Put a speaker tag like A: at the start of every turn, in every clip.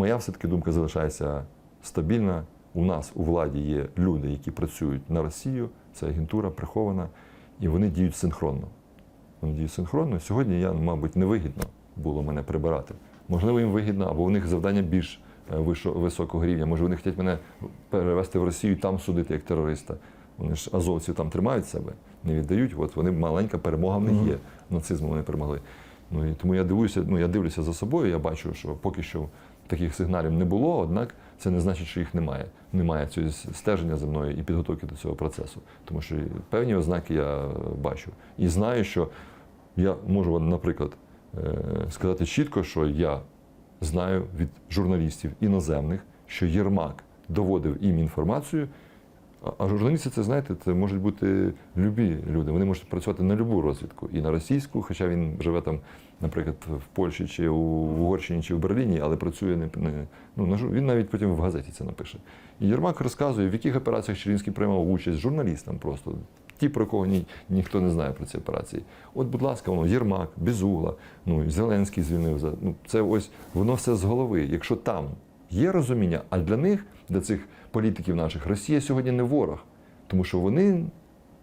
A: моя все-таки думка залишається стабільна. У нас у владі є люди, які працюють на Росію, це агентура прихована, і вони діють синхронно. Вони діють синхронно. Сьогодні я, мабуть, невигідно було мене прибирати. Можливо, їм вигідно, або у них завдання більш е, високого рівня. Може, вони хочуть мене перевести в Росію і там судити як терориста. Вони ж азовців там тримають себе, не віддають. От вони маленька перемога в них є. Нацизмом вони перемогли. Ну і тому я дивуюся, ну я дивлюся за собою. Я бачу, що поки що таких сигналів не було, однак це не значить, що їх немає. Немає цього стеження за мною і підготовки до цього процесу. Тому що певні ознаки я бачу. І знаю, що я можу, наприклад, е, сказати чітко, що я знаю від журналістів іноземних, що Єрмак доводив їм інформацію. А- журналісти, це знаєте, це можуть бути любі люди. Вони можуть працювати на любу розвідку і на російську, хоча він живе там, наприклад, в Польщі чи у Угорщині чи в Берліні, але працює не, ну на він навіть потім в газеті це напише. І Єрмак розказує, в яких операціях Черінський приймав участь журналістам просто. Ті, про кого ні, ніхто не знає про ці операції. От, будь ласка, воно Єрмак, Безугла, ну Зеленський звільнив за ну це ось воно все з голови. Якщо там є розуміння, а для них, для цих політиків наших, Росія сьогодні не ворог, тому що вони,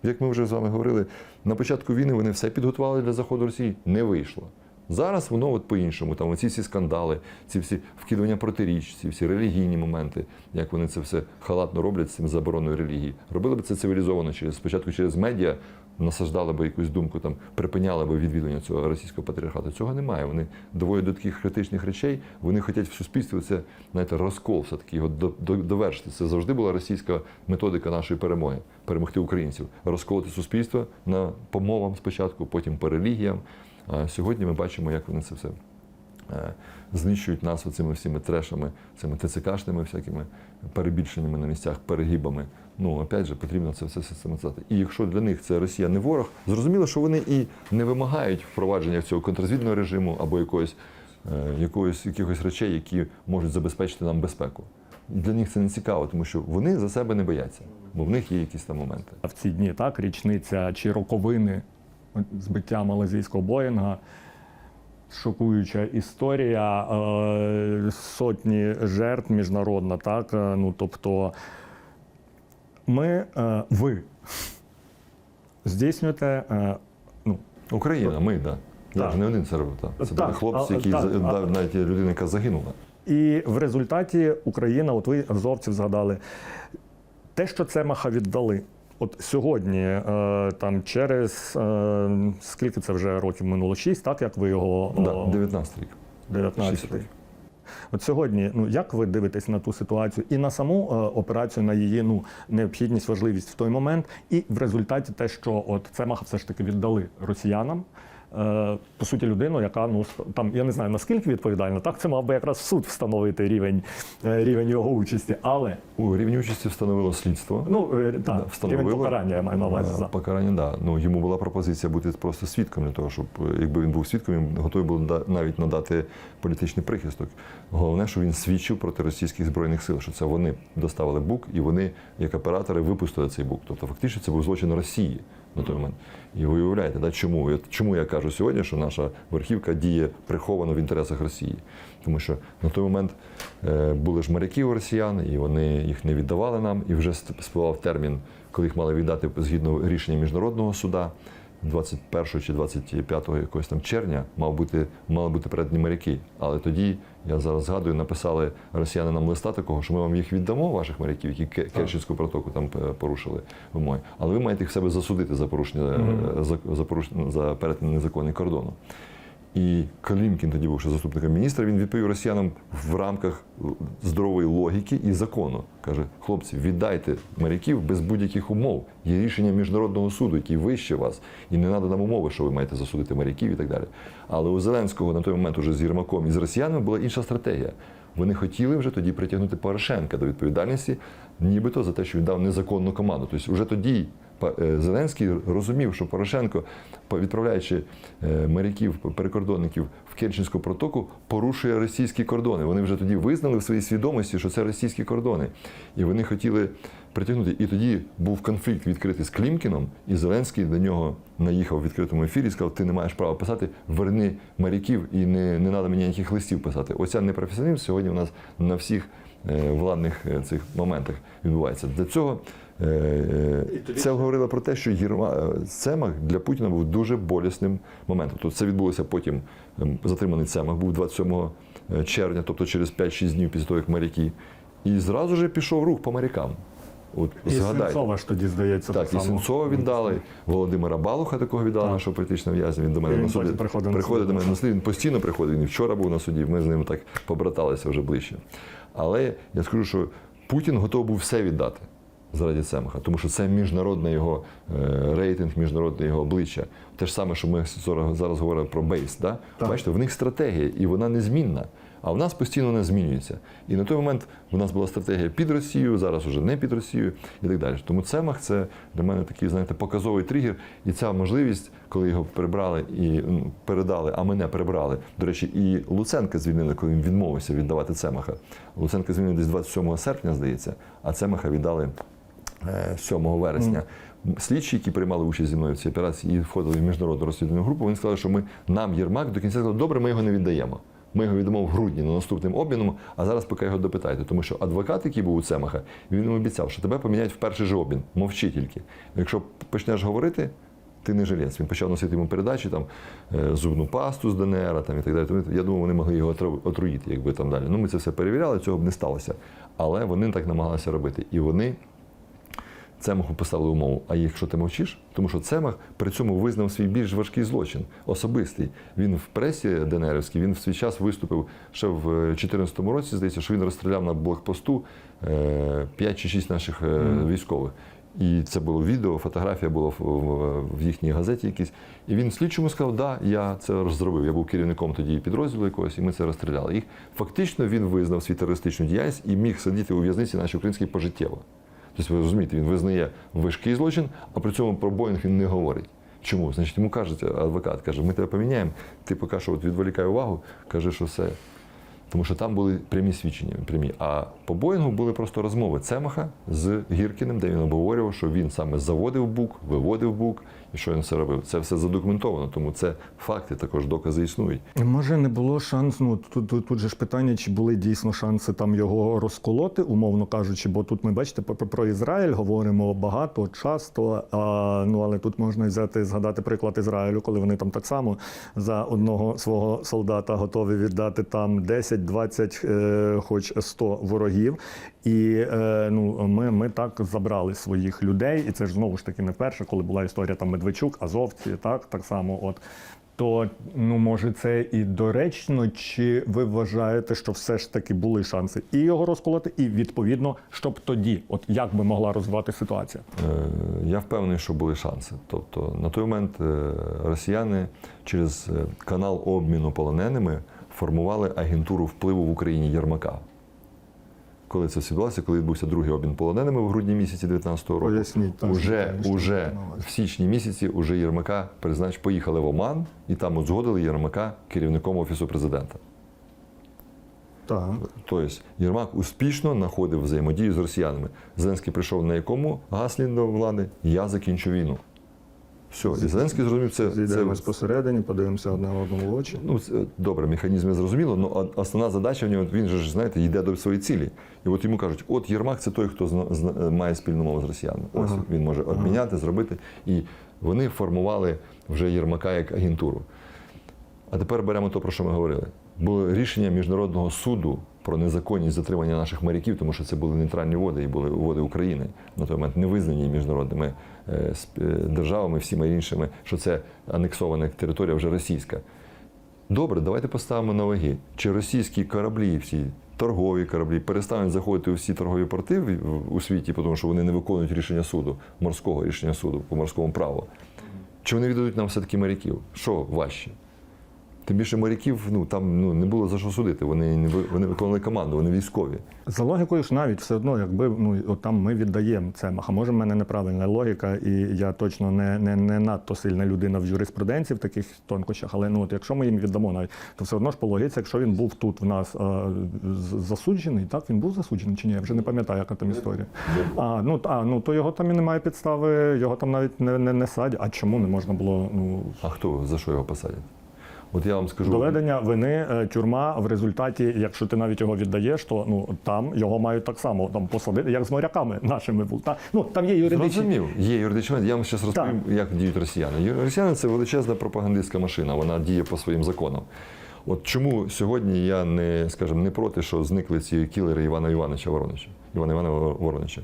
A: як ми вже з вами говорили, на початку війни вони все підготували для заходу Росії, не вийшло. Зараз воно от по-іншому. Там оці всі скандали, ці всі вкидування протиріч, ці всі релігійні моменти, як вони це все халатно роблять з цим забороною релігії. Робили б це цивілізовано через спочатку через медіа, насаждали би якусь думку, там припиняли би відвідування цього російського патріархату. Цього немає. Вони доводять до таких критичних речей. Вони хочуть в суспільстві це знаєте, розкол, все таки його до- до- довершити. Це завжди була російська методика нашої перемоги перемогти українців, розколоти суспільство на по мовам спочатку, потім по релігіям. А сьогодні ми бачимо, як вони це все е, знищують нас оцими всіми трешами, цими ТЦКшними всякими перебільшеннями на місцях, перегибами. Ну, опять же, потрібно це все систематизувати. І якщо для них це Росія не ворог, зрозуміло, що вони і не вимагають впровадження цього контррозвідного режиму або якогось, е, якогось, якихось речей, які можуть забезпечити нам безпеку. Для них це не цікаво, тому що вони за себе не бояться, бо в них є якісь там моменти.
B: А в ці дні, так, річниця чи роковини збиття малазійського Боїнга. Шокуюча історія, е, сотні жертв міжнародна, так. е, Ну, тобто, ми, е, ви здійснюєте е, ну,
A: Україна, ми, да. Я
B: Так.
A: ж не один це робив. Це
B: Так,
A: були хлопці,
B: а-
A: які
B: так,
A: за-
B: а-
A: навіть є людина, яка загинула.
B: І в результаті Україна, от ви азовців згадали, те, що Цемаха віддали. От сьогодні, е, там через е, скільки це вже років минуло? Шість, так як ви його
A: Да,
B: о,
A: 19 рік.
B: 19
A: Шість років.
B: От сьогодні, ну як ви дивитесь на ту ситуацію і на саму е, операцію, на її ну необхідність, важливість в той момент, і в результаті те, що от Цемаха все ж таки віддали росіянам. Е, по суті, людину, яка ну там я не знаю наскільки відповідальна, так це мав би якраз суд встановити рівень, е, рівень його участі, але
A: У рівні участі встановило слідство.
B: ну е, так, рівень покарання я маю на увазі за
A: Покарання, да. Ну йому була пропозиція бути просто свідком для того, щоб якби він був свідком, він готовий був навіть надати політичний прихисток. Головне, що він свідчив проти російських збройних сил, що це вони доставили бук, і вони, як оператори, випустили цей бук. Тобто, фактично, це був злочин Росії на той момент. І ви уявляєте, да, чому? Чому я кажу сьогодні, що наша верхівка діє приховано в інтересах Росії? Тому що на той момент е, були ж моряки у росіян, і вони їх не віддавали нам, і вже спливав термін, коли їх мали віддати згідно рішення міжнародного суда. 21 чи 25 якогось там червня мав бути, мали бути передні моряки. Але тоді, я зараз згадую, написали росіяни нам листа такого, що ми вам їх віддамо, ваших моряків, які Ке- Керченську протоку там е, порушили вимоги. Але ви маєте їх в себе засудити за порушення, е, за, за порушення за перетин незаконний кордону. І Калімкін тоді був ще заступником міністра. Він відповів росіянам в рамках здорової логіки і закону. Каже: хлопці, віддайте моряків без будь-яких умов. Є рішення міжнародного суду, який вище вас, і не треба нам умови, що ви маєте засудити моряків і так далі. Але у Зеленського на той момент уже з Єрмаком і з росіянами була інша стратегія. Вони хотіли вже тоді притягнути Порошенка до відповідальності, нібито за те, що він дав незаконну команду. Тобто, вже тоді Зеленський розумів, що Порошенко, по- відправляючи е, моряків, перекордонників в Керченську протоку, порушує російські кордони. Вони вже тоді визнали в своїй свідомості, що це російські кордони. І вони хотіли притягнути. І тоді був конфлікт відкритий з Клімкіном, і Зеленський до нього наїхав в відкритому ефірі сказав: ти не маєш права писати, верни моряків і не, не треба мені ніяких листів писати. Оця непрофесіоналізм сьогодні у нас на всіх е, владних е, цих моментах відбувається. Для цього е, е, це говорило про те, що Єрма е, Цемах для Путіна був дуже болісним моментом. Тобто це відбулося потім. ем, Затриманий Цемах був 27 червня, тобто через 5-6 днів після того, як моряки. І зразу ж пішов рух по морякам. От
B: І
A: згадайте.
B: Сенцова ж тоді здається.
A: Так, і. Сенцова віддали, Володимира Балуха такого віддали,
B: Так.
A: нашого політичного в'язня. Він до мене
B: він
A: на суді
B: на
A: приходить до мене на суді. Він постійно приходить. Він і вчора був на суді. Ми з ним так побраталися вже ближче. Але я скажу, що Путін готовий був все віддати заради Цемаха, тому що це міжнародний його е, рейтинг, міжнародне його обличчя. Те ж саме, що ми зараз говоримо про бейс. Да?
B: Так.
A: Бачите, в них стратегія, і вона незмінна. А в нас постійно вона змінюється. І на той момент в нас була стратегія під Росію, зараз уже не під Росію і так далі. Тому Цемах це для мене такий, знаєте, показовий тригер. І ця можливість, коли його прибрали і ну, передали, а мене прибрали. До речі, і Луценка звільнили, коли він відмовився віддавати Цемаха. Луценка звільнили десь 27 серпня, здається, а Цемаха віддали 7 вересня. Слідчі, які приймали участь зі мною в цій операції і входили в міжнародну розслідувальну групу, вони сказали, що ми нам Єрмак до кінця сказали, добре, ми його не віддаємо. Ми його віддамо в грудні на наступним обміном, а зараз поки його допитайте. Тому що адвокат, який був у Цемаха, він йому обіцяв, що тебе поміняють в перший же обмін. Мовчи тільки. Якщо почнеш говорити, ти не жилець. Він почав носити йому передачі, там е, зубну пасту з ДНР там, і так далі. Тому я думаю, вони могли його отруїти, якби там далі. Ну, ми це все перевіряли, цього б не сталося. Але вони так намагалися робити. І вони Цемаху поставили умову, а якщо ти мовчиш, тому що Цемах при цьому визнав свій більш важкий злочин, особистий. Він в пресі ДНРівській, він в свій час виступив ще в 2014 році, здається, що він розстріляв на блокпосту 5 чи 6 наших е, військових. І це було відео, фотографія була в, їхній газеті якійсь. І він слідчому сказав, да, я це зробив. Я був керівником тоді підрозділу якогось, і ми це розстріляли. Їх фактично він визнав свою терористичну діяльність і міг сидіти у в'язниці нашій українській пожиттєво. Тобто, ви розумієте, він визнає важкий злочин, а при цьому про Боїнг він не говорить. Чому? Значить, йому кажуть, адвокат каже, ми тебе поміняємо, ти поки що от відволікай увагу, каже, що все. Тому що там були прямі свідчення, прямі. А по Боїнгу були просто розмови Цемаха з Гіркіним, де він обговорював, що він саме заводив бук, виводив бук, і що він все робив. Це все задокументовано, тому це факти, також докази існують.
B: Може, не було шансу. Ну тут, тут, тут же ж питання, чи були дійсно шанси там його розколоти, умовно кажучи, бо тут ми бачите про, Ізраїль говоримо багато, часто. А, ну але тут можна взяти згадати приклад Ізраїлю, коли вони там так само за одного свого солдата готові віддати там 10, 20, е, хоч 100 ворогів. І е, ну, ми, ми так забрали своїх людей, і це ж знову ж таки не вперше, коли була історія там Медведчук, Азовці, так, так само. От. То ну може це і доречно, чи ви вважаєте, що все ж таки були шанси і його розколоти, і відповідно, щоб тоді, от як би могла розвивати ситуація?
A: Е, Я впевнений, що були шанси. Тобто на той момент е, росіяни через канал обміну полоненими формували агентуру впливу в Україні Єрмака. Коли це все відбулося, коли відбувся другий обмін полоненими в грудні місяці 19-го року,
B: Поясніть,
A: уже,
B: що
A: уже в січні місяці уже Єрмака признач, поїхали в Оман і там узгодили Єрмака керівником Офісу президента.
B: Так.
A: Тобто Єрмак успішно знаходив взаємодію з росіянами. Зеленський прийшов на якому гаслі до влади? Я закінчу війну. Все, і Зеленський зрозумів, це, це
B: Зійдемо посередині, подивимося одне одному в очі.
A: ну, це, добре, механізми зрозуміло, але основна задача в нього, він же знаєте, йде до своєї цілі. І от йому кажуть, от Єрмак це той, хто зна, зна- має спільну мову з росіянами. Ось
B: Ага.
A: він може обміняти, зробити. І вони формували вже Єрмака як агентуру. А тепер беремо те, про що ми говорили. Було рішення міжнародного суду про незаконність затримання наших моряків, тому що це були нейтральні води і були води України на той момент не визнані міжнародними е, е, державами, всіма іншими, що це анексована територія вже російська. Добре, давайте поставимо на ваги. Чи російські кораблі, всі торгові кораблі, перестануть заходити у всі торгові порти у світі, тому що вони не виконують рішення суду, морського рішення суду по морському праву. Чи вони віддадуть нам все-таки моряків? Що важче? Тим більше моряків ну, там ну, не було за що судити. Вони, не вони виконували команду, вони військові.
B: За логікою ж навіть все одно, якби ну от там ми віддаємо це. А може в мене неправильна логіка, і я точно не, не, не надто сильна людина в юриспруденції в таких тонкощах. Але ну от якщо ми їм віддамо навіть, то все одно ж по логіці, якщо він був тут в нас а, засуджений, так він був засуджений чи ні? Я вже не пам'ятаю, яка там історія. А ну а ну то його там і немає підстави, його там навіть не, не, не садять. А чому не можна було ну
A: А хто за що його посадять? От я вам скажу.
B: Доведення вини е, тюрма в результаті, якщо ти навіть його віддаєш, то ну там його мають так само там посадити, як з моряками нашими. Та ну там є юридичні.
A: Зрозумів, є юридичний. Я вам зараз розповім, як діють росіяни. Росіяни це величезна пропагандистська машина, вона діє по своїм законам. От чому сьогодні я не, скажімо, не проти, що зникли ці кілери Івана Івановича Воронича, Івана Івана Воронича.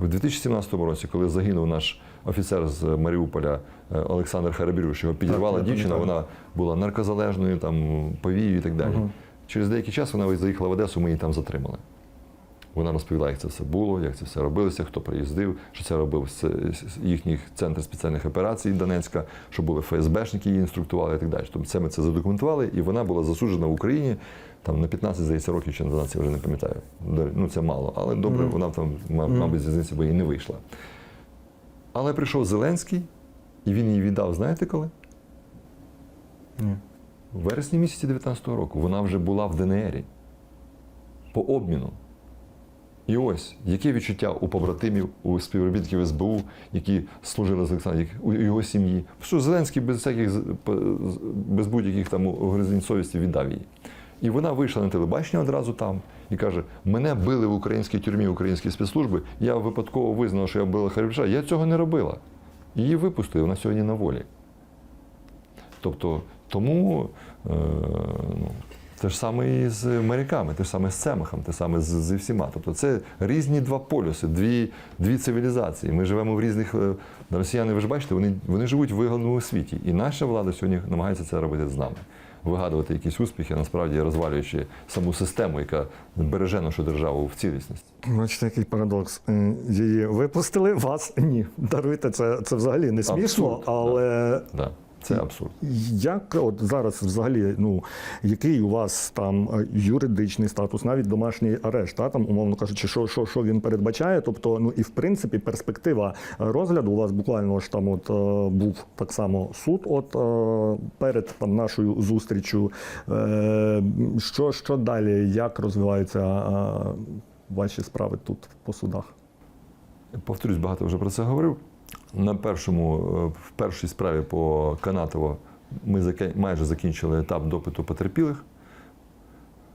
A: В 2017 році, коли загинув наш офіцер з Маріуполя е, Олександр Харабірюш, його підірвала дівчина, вона була наркозалежною, там, повією і так далі. Через деякий час вона заїхала в Одесу, ми її там затримали. Вона розповіла, як це все було, як це все робилося, хто приїздив, що це робив їхній центр спеціальних операцій Донецька, що були ФСБшники, її інструктували і так далі. Тобто це ми це задокументували, і вона була засуджена в Україні там на 15, здається, років чи на 12, я вже не пам'ятаю. Ну це мало, але добре, вона там, мабуть, з бо їй не вийшла. Але прийшов Зеленський, і він її віддав, знаєте коли?
B: Ні.
A: В вересні місяці 19-го року вона вже була в ДНРі по обміну. І ось яке відчуття у побратимів, у співробітників СБУ, які служили з Олександром, у його сім'ї. Що Зеленський без всяких без будь-яких там угризень совісті віддав їй. І вона вийшла на телебачення одразу там і каже: мене били в українській тюрмі українські спецслужби. Я випадково визнала, що я била Харівша. Я цього не робила. Її випустили, вона сьогодні на волі. Тобто, тому е, ну, те ж саме і з моряками, те ж саме з Цемахом, те саме з, зі всіма. Тобто це різні два полюси, дві, дві цивілізації. Ми живемо в різних. е, Росіяни, ви ж бачите, вони, вони живуть в вигаданому світі. І наша влада сьогодні намагається це робити з нами. Вигадувати якісь успіхи, насправді розвалюючи саму систему, яка береже нашу державу в цілісності.
B: Бачите, який парадокс. Її випустили, вас ні. Даруйте, це, це взагалі не смішно,
A: Абсурд,
B: але
A: Да. Це абсурд.
B: як от зараз взагалі, ну який у вас там е, юридичний статус, навіть домашній арешт, та, там, умовно кажучи, що, що, що він передбачає? Тобто, ну і в принципі перспектива е, розгляду у вас буквально ж там от е, був так само суд, от перед там нашою зустрічю. Що, що далі? Як розвиваються ваші справи тут по судах?
A: Повторюсь, багато вже про це говорив. На першому, е, в першій справі по Канатово ми майже закінчили етап допиту потерпілих.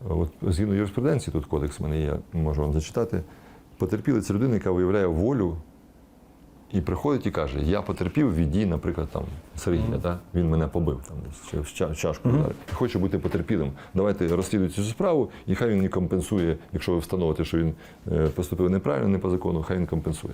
A: От, згідно юриспруденції, тут кодекс в мене є, можу вам зачитати. Потерпілий це людина, яка виявляє волю і приходить і каже: Я потерпів від дій, наприклад, там Сергія, да? він мене побив там, чи в чашку. ударив. І хочу бути потерпілим. Давайте розслідуйте цю справу, і хай він мені компенсує, якщо ви встановите, що він е, поступив неправильно, не по закону, хай він компенсує.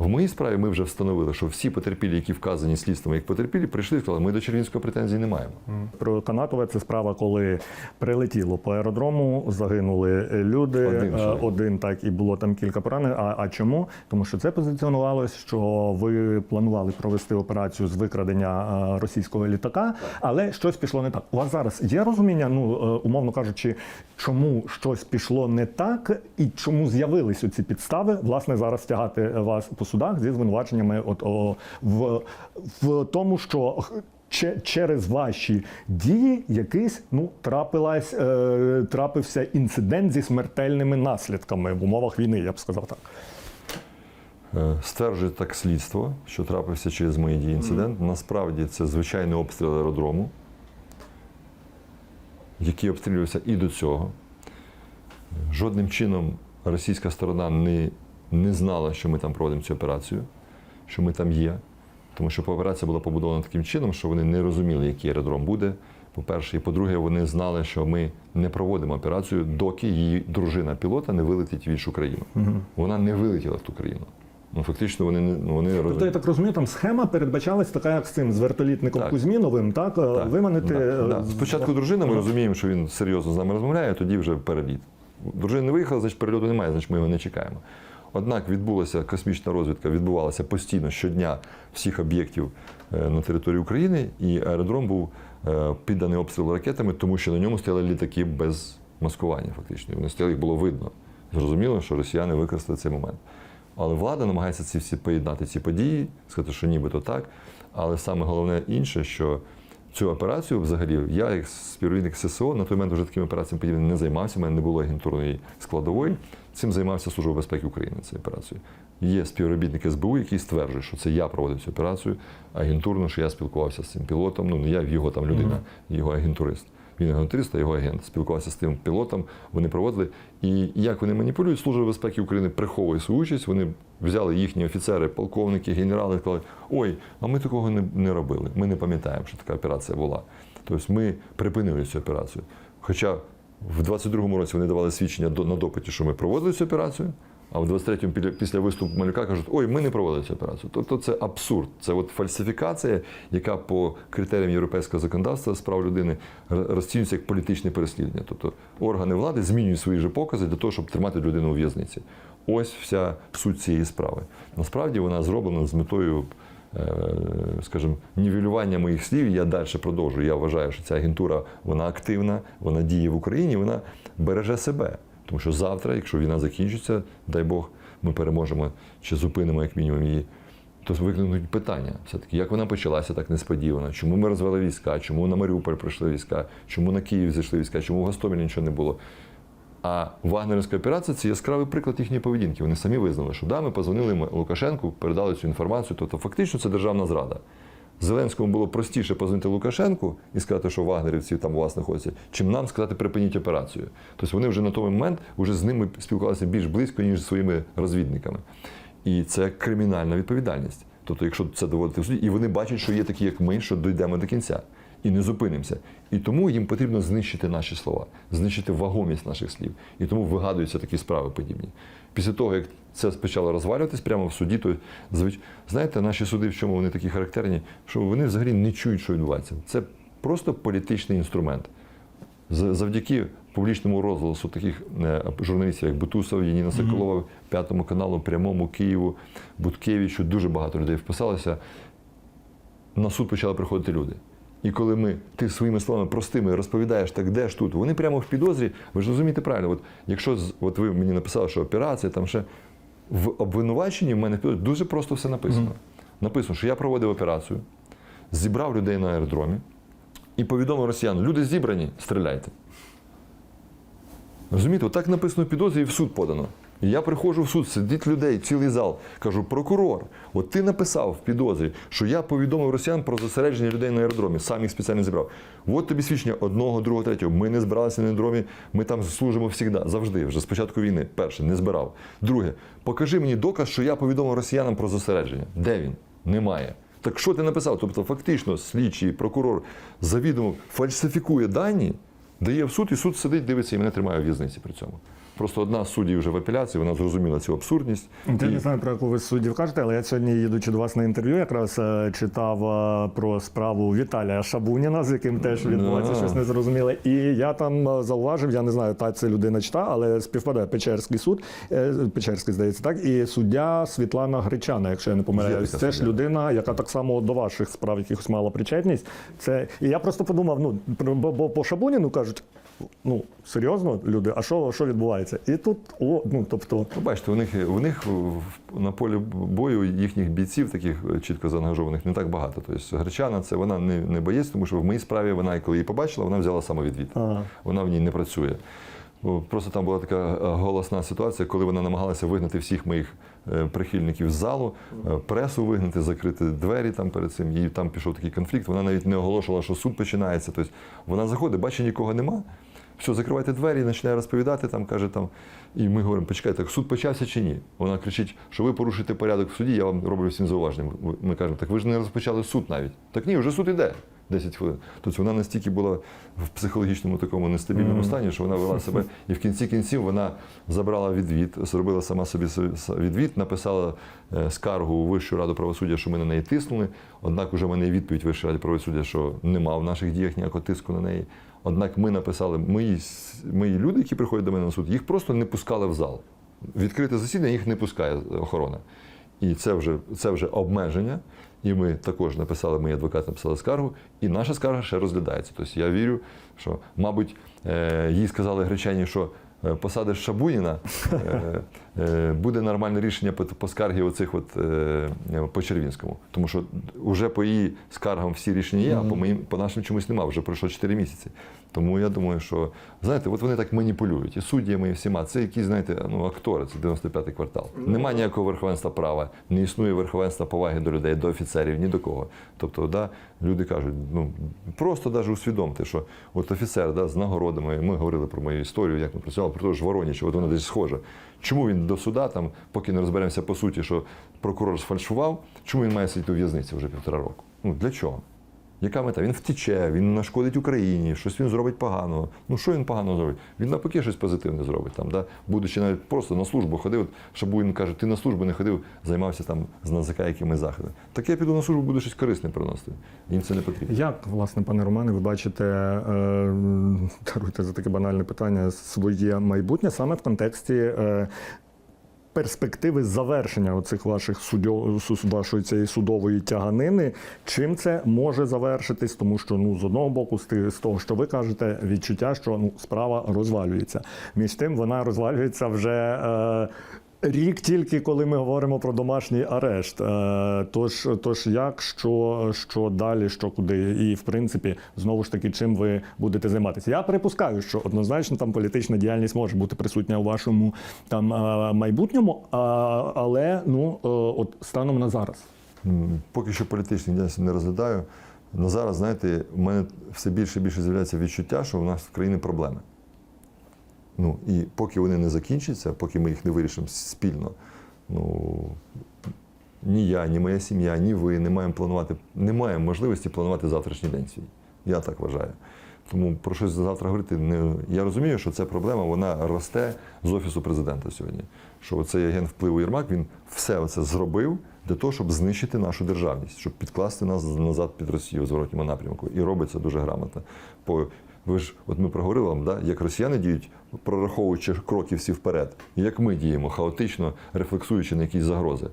A: В моїй справі ми вже встановили, що всі потерпілі, які вказані слідством як потерпілі, прийшли і сказали, ми до Червінського претензій не маємо.
B: Про Канатове це справа, коли прилетіло по аеродрому, загинули люди.
A: Один
B: Е, один так і було там кілька поранених. А, а чому? Тому що це позиціонувалось, що ви планували провести операцію з викрадення е, російського літака, але щось пішло не так. У вас зараз є розуміння, ну е, умовно кажучи, чому щось пішло не так, і чому з'явились оці підстави, власне, зараз тягати вас по судах зі звинуваченнями, от о, в, в тому, що че- через ваші дії якийсь ну трапилась, е, трапився інцидент зі смертельними наслідками в умовах війни, я б сказав так.
A: Е, Стверджує так слідство, що трапився через мої дії інцидент. Насправді це звичайний обстріл аеродрому, який обстрілювався і до цього. Жодним чином російська сторона не, не знала, що ми там проводимо цю операцію, що ми там є. Тому що операція була побудована таким чином, що вони не розуміли, який аеродром буде. По-перше, і по-друге, вони знали, що ми не проводимо операцію, доки її дружина пілота не вилетить в іншу країну. Вона не вилетіла в ту країну. Ну, фактично, вони не ну, вони
B: Тобто, я так розумію, там схема передбачалась така, як з цим з вертолітником
A: Так.
B: Кузьміновим, так, е,
A: Так,
B: виманити.
A: да,
B: е,
A: да. Спочатку дружина, ми розуміємо, що він серйозно з нами розмовляє, тоді вже переліт. Дружина не виїхала, значить перельоту немає, значить ми його не чекаємо. Однак відбулася космічна розвідка, відбувалася постійно щодня всіх об'єктів е, на території України, і аеродром був е, підданий обстрілу ракетами, тому що на ньому стояли літаки без маскування, фактично. Вони стояли, їх було видно. Зрозуміло, що росіяни використали цей момент. Але влада намагається ці всі поєднати ці події, сказати, що нібито так. Але саме головне інше, що цю операцію взагалі я, як співробітник ССО, на той момент вже такими операціями подібними не займався. У мене не було агентурної складової. Цим займався Служба безпеки України цією операцією. Є співробітник СБУ, який стверджує, що це я проводив цю операцію. Агентурно, що я спілкувався з цим пілотом. Ну, не я його там людина, його агентурист. Агентурист, а його агент спілкувався з тим пілотом. Вони проводили. І як вони маніпулюють, Служба безпеки України приховує свою участь. Вони взяли їхні офіцери, полковники, генерали, і сказали, ой, а ми такого не, не робили. Ми не пам'ятаємо, що така операція була. Тобто ми припинили цю операцію. Хоча в 22-му році вони давали свідчення на допиті, що ми проводили цю операцію. А в 23-му після виступу малюка кажуть, ой, ми не проводили цю операцію. Тобто це абсурд. Це от фальсифікація, яка по критеріям європейського законодавства з прав людини розцінюється як політичне переслідування. Тобто органи влади змінюють свої же покази для того, щоб тримати людину у в'язниці. Ось вся суть цієї справи. Насправді вона зроблена з метою. е, Скажімо, нівелювання моїх слів, я далі продовжую. Я вважаю, що ця агентура вона активна, вона діє в Україні, вона береже себе. Тому що завтра, якщо війна закінчиться, дай Бог, ми переможемо чи зупинимо як мінімум її, то виникнуть питання. Все-таки, як вона почалася так несподівано? Чому ми розвели війська? Чому на Маріуполь прийшли війська? Чому на Київ зайшли війська? Чому в Гостомелі нічого не було? А Вагнерівська операція це яскравий приклад їхньої поведінки. Вони самі визнали, що да, ми позвонили Лукашенку, передали цю інформацію. Тобто, фактично, це державна зрада. Зеленському було простіше позвонити Лукашенку і сказати, що вагнерівці там у вас знаходяться, чим нам сказати припиніть операцію. Тобто вони вже на той момент вже з ними спілкувалися більш близько, ніж зі своїми розвідниками. І це кримінальна відповідальність. Тобто, якщо це доводити в суді, і вони бачать, що є такі, як ми, що дійдемо до кінця і не зупинимося. І тому їм потрібно знищити наші слова, знищити вагомість наших слів. І тому вигадуються такі справи подібні. Після того, як це почало розвалюватись прямо в суді, то знаєте, наші суди, в чому вони такі характерні, що вони взагалі не чують, що відбувається. Це просто політичний інструмент. Завдяки публічному розголосу таких е, журналістів, як Бутусов, Яніна Соколова, П'ятому каналу, Прямому, Києву, Буткевичу, дуже багато людей вписалося. На суд почали приходити люди. І коли ми ти своїми словами простими розповідаєш, так де ж тут, вони прямо в підозрі, ви ж розумієте правильно, от якщо от ви мені написали, що операція, там ще в обвинуваченні в мене в підозрі дуже просто все написано. Написано, що я проводив операцію, зібрав людей на аеродромі і повідомив росіян, люди зібрані, стріляйте. Розумієте, отак написано в підозрі і в суд подано. Я приходжу в суд, сидить людей, цілий зал. Кажу, прокурор, от ти написав в підозрі, що я повідомив росіян про зосередження людей на аеродромі, сам їх спеціально зібрав. От тобі свідчення одного, другого, третього. Ми не збиралися на аеродромі, ми там служимо завжди, завжди, вже з початку війни. Перше, не збирав. Друге, покажи мені доказ, що я повідомив росіянам про зосередження. Де він? Немає. Так що ти написав? Тобто, фактично, слідчий прокурор завідомо фальсифікує дані, дає в суд, і суд сидить, дивиться і мене тримає в в'язниці при цьому. Просто одна з суддів вже в апеляції, вона зрозуміла цю абсурдність.
B: Я
A: І-
B: не знаю, про яку ви суддів кажете, але я сьогодні, їдучи до вас на інтерв'ю, якраз е, читав е, про справу Віталія Шабуніна, з яким теж відбувається щось незрозуміле. І я там е, зауважив, я не знаю, та це людина чита, але співпадає Печерський суд, Печерський, здається, так, і суддя Світлана Гречана, якщо я не помиляюсь. Це ж людина, яка так само до ваших справ якихось мала причетність. Це і я просто подумав: ну бо по Шабуніну кажуть. Ну серйозно, люди, а що, що відбувається? І тут, о, ну тобто,
A: Ви бачите, у них, у них на полі бою їхніх бійців, таких е, чітко заангажованих, не так багато. Тобто Гречана це вона не, не боєць, тому що в моїй справі вона, коли її побачила, вона взяла самовідвід.
B: Ага.
A: Вона в ній не працює. Просто там була така е, голосна ситуація, коли вона намагалася вигнати всіх моїх е, прихильників з залу, пресу вигнати, закрити двері там перед цим. Їй там пішов такий конфлікт. Вона навіть не оголошувала, що суд починається. Тобто вона заходить, бачить, нікого нема. Все, закривайте двері, і починає розповідати, там каже там. І ми говоримо, почекайте, суд почався чи ні? Вона кричить, що ви порушуєте порядок в суді, я вам роблю всім зауваження. Ми кажемо, так ви ж не розпочали суд навіть. Так ні, вже суд іде. 10 хвилин. Тобто вона настільки була в психологічному такому нестабільному стані, що вона вела себе. І в кінці кінців вона забрала відвід, зробила сама собі відвід, написала е, скаргу у Вищу раду правосуддя, що ми на неї тиснули. Однак уже в мене відповідь Вищої ради правосуддя, що нема в наших діях ніякого тиску на неї. Однак ми написали, мої, мої люди, які приходять до мене на суд, їх просто не пускали в зал. Відкрите засідання їх не пускає охорона. І це вже, це вже обмеження. І ми також написали, мої адвокати написали скаргу, і наша скарга ще розглядається. Тобто я вірю, що, мабуть, е, їй сказали гречані, що е, посадиш Шабуніна, е, буде нормальне рішення по, скаргі оцих от, е, по Червінському. Тому що вже по її скаргам всі рішення є, а по, моїм, по нашим чомусь немає, вже пройшло 4 місяці. Тому я думаю, що знаєте, от вони так маніпулюють і суддями, і всіма. Це якісь, знаєте, ну, актори, це 95-й квартал. Нема ніякого верховенства права, не існує верховенства поваги до людей, до офіцерів, ні до кого. Тобто, да, люди кажуть, ну просто навіть усвідомте, що от офіцер да, з нагородами, ми говорили про мою історію, як ми працювали, про того ж Вороніча, от вона десь схожа. Чому він до суда, там, поки не розберемося по суті, що прокурор сфальшував, чому він має сидіти у в'язниці вже півтора року? Ну для чого? Яка мета? Він втіче, він нашкодить Україні, щось він зробить поганого. Ну що він поганого зробить? Він навпаки щось позитивне зробить. Там, да? Будучи навіть просто на службу ходив, Шабуїн каже, ти на службу не ходив, займався там з НАЗК якими заходами. Так я піду на службу, буду щось корисне приносити. Їм це не потрібно.
B: Як, власне, пане Романе, ви бачите, е, даруйте за таке банальне питання, своє майбутнє саме в контексті е, перспективи завершення оцих ваших судьо, су- вашої цієї судової тяганини? Чим це може завершитись? Тому що ну з одного боку, з того, що ви кажете, відчуття, що ну справа розвалюється. Між тим вона розвалюється вже. Е, Рік тільки коли ми говоримо про домашній арешт. Е, Тож, тож як, що, що далі, що куди, і в принципі, знову ж таки, чим ви будете займатися? Я припускаю, що однозначно там політична діяльність може бути присутня у вашому там е, майбутньому, але ну е, от станом на зараз.
A: Поки що політичних діяльності не розглядаю. На зараз, знаєте, в мене все більше і більше з'являється відчуття, що у нас в країні проблеми. Ну, і поки вони не закінчаться, поки ми їх не вирішимо спільно, ну, ні я, ні моя сім'я, ні ви не маємо планувати, не маємо можливості планувати завтрашній день свій. Я так вважаю. Тому про щось завтра говорити не я розумію, що ця проблема вона росте з офісу президента сьогодні. Що цей агент впливу Єрмак він все це зробив для того, щоб знищити нашу державність, щоб підкласти нас назад під Росію в зворотньому напрямку. І робить це дуже грамотно. По ви ж, от ми проговорили вам, да, як росіяни діють, прораховуючи кроки всі вперед, і як ми діємо, хаотично рефлексуючи на якісь загрози.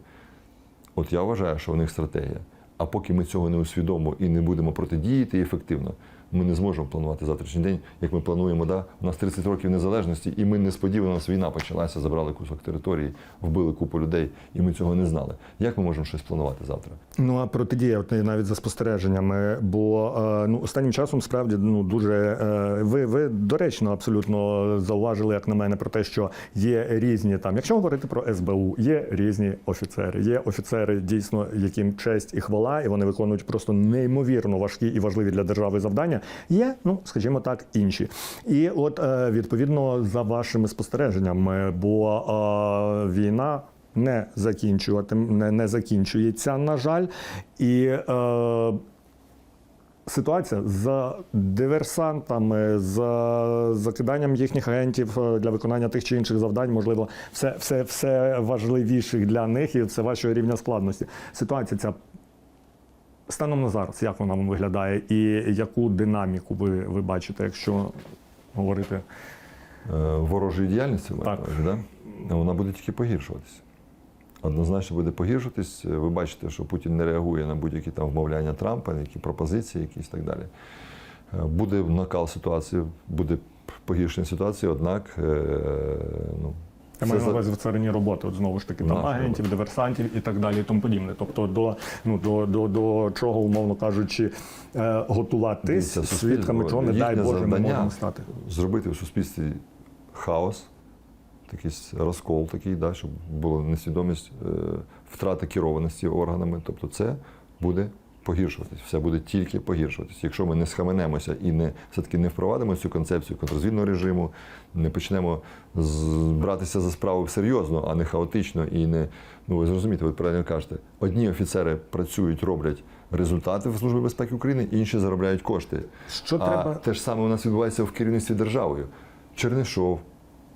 A: От я вважаю, що в них стратегія. А поки ми цього не усвідомимо і не будемо протидіяти ефективно, ми не зможемо планувати завтрашній день, як ми плануємо. Да? У нас 30 років незалежності, і ми несподівано у війна почалася, забрали кусок території, вбили купу людей, і ми цього не знали. Як ми можемо щось планувати завтра?
B: Ну а протидія, от навіть за спостереженнями, бо е, ну останнім часом справді ну дуже е, ви, ви доречно абсолютно зауважили, як на мене, про те, що є різні там, якщо говорити про СБУ, є різні офіцери. Є офіцери, дійсно, яким честь і хвала, і вони виконують просто неймовірно важкі і важливі для держави завдання. Є, ну скажімо так, інші. І от е, відповідно за вашими спостереженнями, бо е, війна не закінчувати не, не закінчується, на жаль. І е, ситуація з диверсантами, з закиданням їхніх агентів е, для виконання тих чи інших завдань, можливо, все, все, все важливіших для них і все вашого рівня складності. Ситуація ця. Станом на зараз, як вона вам виглядає, і яку динаміку ви, ви бачите, якщо говорити
A: Е, ворожої діяльності,
B: Так.
A: да? вона буде тільки погіршуватися. Однозначно буде погіршуватись. Ви бачите, що Путін не реагує на будь-які там вмовляння Трампа, на які пропозиції, якісь так далі. Е, Буде накал ситуації, буде погіршення ситуації, однак е, ну,
B: Я маю на увазі в царині роботи, от знову ж таки, там
A: Наша
B: агентів, диверсантів і так далі, і тому подібне. Тобто до, ну, до, до, до чого, умовно кажучи, е, готуватись,
A: Дивіться,
B: свідками чого, не дай Боже, ми можемо стати.
A: зробити в суспільстві хаос, якийсь розкол такий, да, щоб була несвідомість, е, втрата керованості органами. Тобто це буде погіршуватись, все буде тільки погіршуватись. Якщо ми не схаменемося і не все-таки не впровадимо цю концепцію контррозвідного режиму, не почнемо братися за справу серйозно, а не хаотично і не ну ви зрозумієте, ви правильно кажете, одні офіцери працюють, роблять результати в Службі безпеки України, інші заробляють кошти.
B: Що
A: а
B: треба?
A: те ж саме у нас відбувається в керівництві державою. Чернишов,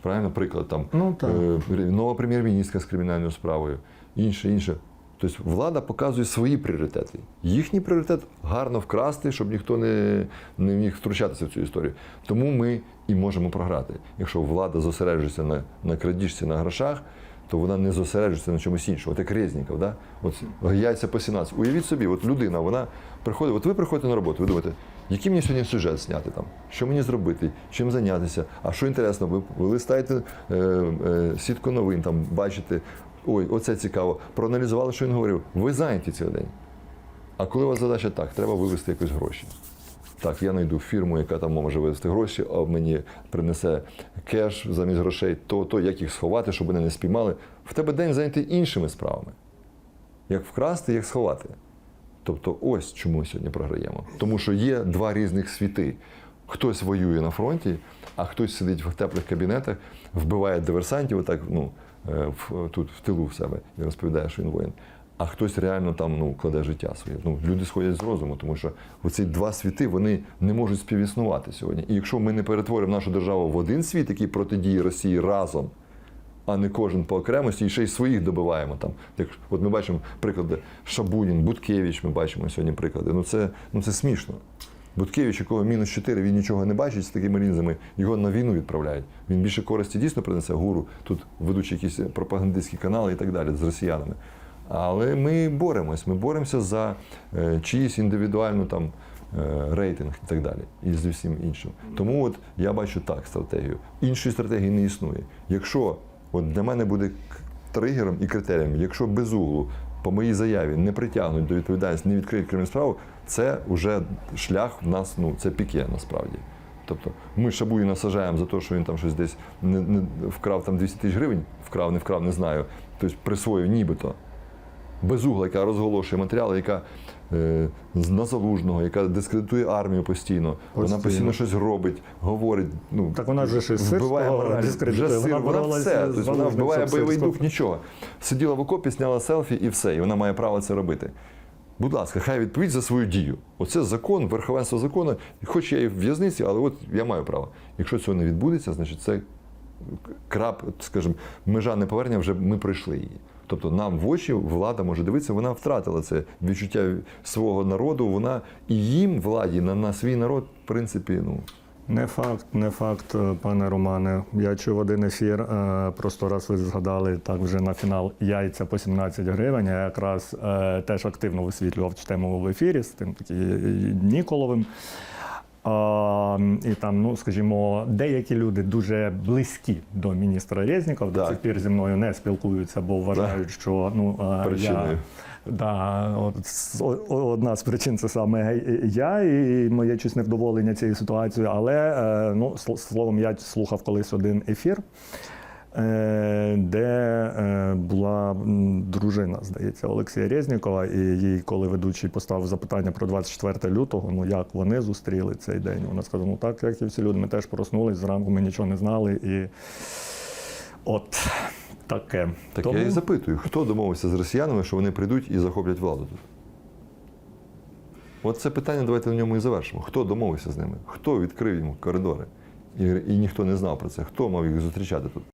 A: правильно, приклад там
B: Ну, так.
A: е, нова прем'єр-міністра з кримінальною справою, інше, інше. Тобто влада показує свої пріоритети. Їхній пріоритет гарно вкрасти, щоб ніхто не, не міг втручатися в цю історію. Тому ми і можемо програти. Якщо влада зосереджується на, на крадіжці, на грошах, то вона не зосереджується на чомусь іншому. От як Резніков, да? От яйця по 17. Уявіть собі, от людина, вона приходить, от ви приходите на роботу, ви думаєте, який мені сьогодні сюжет зняти там, що мені зробити, чим зайнятися, а що інтересно, ви, листаєте е, е, сітку новин, там бачите, ой, оце цікаво, проаналізували, що він говорив. Ви зайняті цілий день. А коли у вас задача так, треба вивести якось гроші. Так, я знайду фірму, яка там може вивести гроші, а мені принесе кеш замість грошей, то, то як їх сховати, щоб вони не спіймали. В тебе день зайнятий іншими справами. Як вкрасти, як сховати. Тобто, ось чому сьогодні програємо. Тому що є два різних світи. Хтось воює на фронті, а хтось сидить в теплих кабінетах, вбиває диверсантів, отак, ну, в, тут в тилу в себе і розповідає, що він воїн. А хтось реально там ну, кладе життя своє. Ну, люди сходять з розуму, тому що оці два світи вони не можуть співіснувати сьогодні. І якщо ми не перетворимо нашу державу в один світ, який протидіє Росії разом, а не кожен по окремості, і ще й своїх добиваємо там. Як от ми бачимо приклади Шабунін, Буткевич, ми бачимо сьогодні приклади. Ну це, ну це смішно. Буткевич, якого мінус 4, він нічого не бачить з такими лінзами, його на війну відправляють. Він більше користі дійсно принесе гуру, тут ведучи якісь пропагандистські канали і так далі з росіянами. Але ми боремось, ми боремося за е, чиїсь індивідуальну там е, рейтинг і так далі, і з усім іншим. Тому от я бачу так стратегію. Іншої стратегії не існує. Якщо от для мене буде тригером і критерієм, якщо без углу по моїй заяві не притягнуть до відповідальності, не відкриють кримінальну справу, це вже шлях в нас, ну це піке насправді. Тобто ми Шабуїна сажаємо за те, що він там щось десь не, не вкрав там 200 тисяч гривень, вкрав, не вкрав, не знаю. Тобто присвоїв нібито безугла, яка розголошує матеріали, яка е, з назалужного, яка дискредитує армію постійно. Вона
B: Постійно.
A: постійно щось робить, говорить. Ну,
B: Так вона ще сир
A: вбиває мораль. Вже сир, вона
B: боролася
A: все. Тобто вона вбиває бойовий дух, нічого. Сиділа в окопі, зняла селфі і все. І вона має право це робити. Будь ласка, хай відповідь за свою дію. Оце закон, верховенство закону. Хоч я і в в'язниці, але от я маю право. Якщо цього не відбудеться, значить це крап, скажімо, межа неповернення вже ми пройшли її. Тобто нам в очі влада може дивитися, вона втратила це відчуття свого народу. Вона і їм, владі, на, на свій народ, в принципі, ну
B: Не факт, не факт, е, пане Романе. Я чув один ефір, е, просто раз ви згадали так вже на фінал яйця по 17 гривень. Я якраз е, теж активно висвітлював цю тему в ефірі з тим такі Ніколовим. А, і там, ну скажімо, деякі люди дуже близькі до міністра Резнікова до цих пір зі мною не спілкуються, бо вважають, що ну е, я. Да, одна з причин це саме я і моє чись невдоволення цією ситуацією. Але е, ну, словом, я слухав колись один ефір, е, де е, була дружина, здається, Олексія Резнікова, і їй, коли ведучий поставив запитання про 24 лютого, ну як вони зустріли цей день, вона сказала: ну так, як і всі люди, ми теж проснулись, зранку ми нічого не знали. І от таке.
A: так
B: Тому-
A: я і запитую, хто домовився з росіянами, що вони прийдуть і захоплять владу тут? От це питання, давайте на ньому і завершимо. Хто домовився з ними? Хто відкрив йому коридори? І, і ніхто не знав про це. Хто мав їх зустрічати тут?